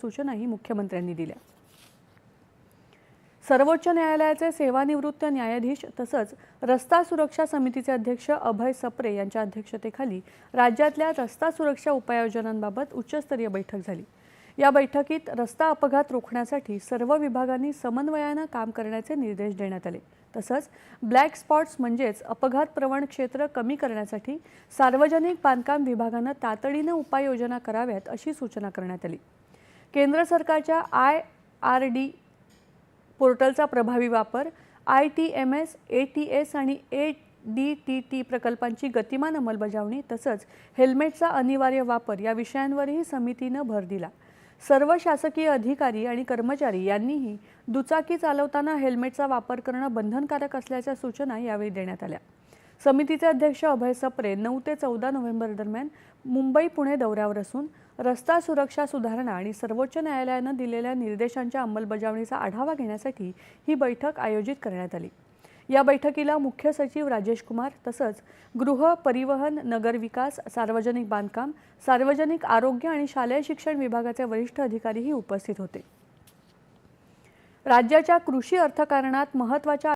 सूचनाही मुख्यमंत्र्यांनी दिल्या. सर्वोच्च न्यायालयाचे सेवानिवृत्त न्यायाधीश तसंच रस्ता सुरक्षा समितीचे अध्यक्ष अभय सप्रे यांच्या अध्यक्षतेखाली राज्यातल्या रस्ता सुरक्षा उपाययोजनांबाबत उच्चस्तरीय बैठक झाली. या बैठकीत रस्ता अपघात रोखण्यासाठी सर्व विभागांनी समन्वयानं काम करण्याचे निर्देश देण्यात आले. तसंच ब्लॅक स्पॉट्स म्हणजेच अपघात प्रवण क्षेत्र कमी करण्यासाठी सार्वजनिक बांधकाम विभागानं तातडीनं उपाययोजना कराव्यात अशी सूचना करण्यात आली. केंद्र सरकारच्या आय आर डी पोर्टलचा प्रभावी वापर I T M S A T S आणि ए डी टी टी प्रकल्पांची गतिमान अंमलबजावणी तसंच हेल्मेटचा अनिवार्य वापर या विषयांवरही समितीनं भर दिला. सर्व शासकीय अधिकारी आणि कर्मचारी यांनीही दुचाकी चालवताना हेल्मेटचा वापर करणं बंधनकारक असल्याच्या सूचना यावेळी देण्यात आल्या. समितीचे अध्यक्ष अभय सप्रे नऊ ते चौदा नोव्हेंबर दरम्यान मुंबई पुणे दौऱ्यावर असून रस्ता सुरक्षा सुधारणा आणि सर्वोच्च न्यायालयानं दिलेल्या निर्देशांच्या अंमलबजावणीचा आढावा घेण्यासाठी ही बैठक आयोजित करण्यात आली. या बैठकीला मुख्य सचिव राजेश कुमार तसंच गृह परिवहन नगरविकास सार्वजनिक बांधकाम सार्वजनिक आरोग्य आणि शालेय शिक्षण विभागाचे वरिष्ठ अधिकारीही उपस्थित होते. राज्याच्या कृषी अर्थकारणात महत्त्वाच्या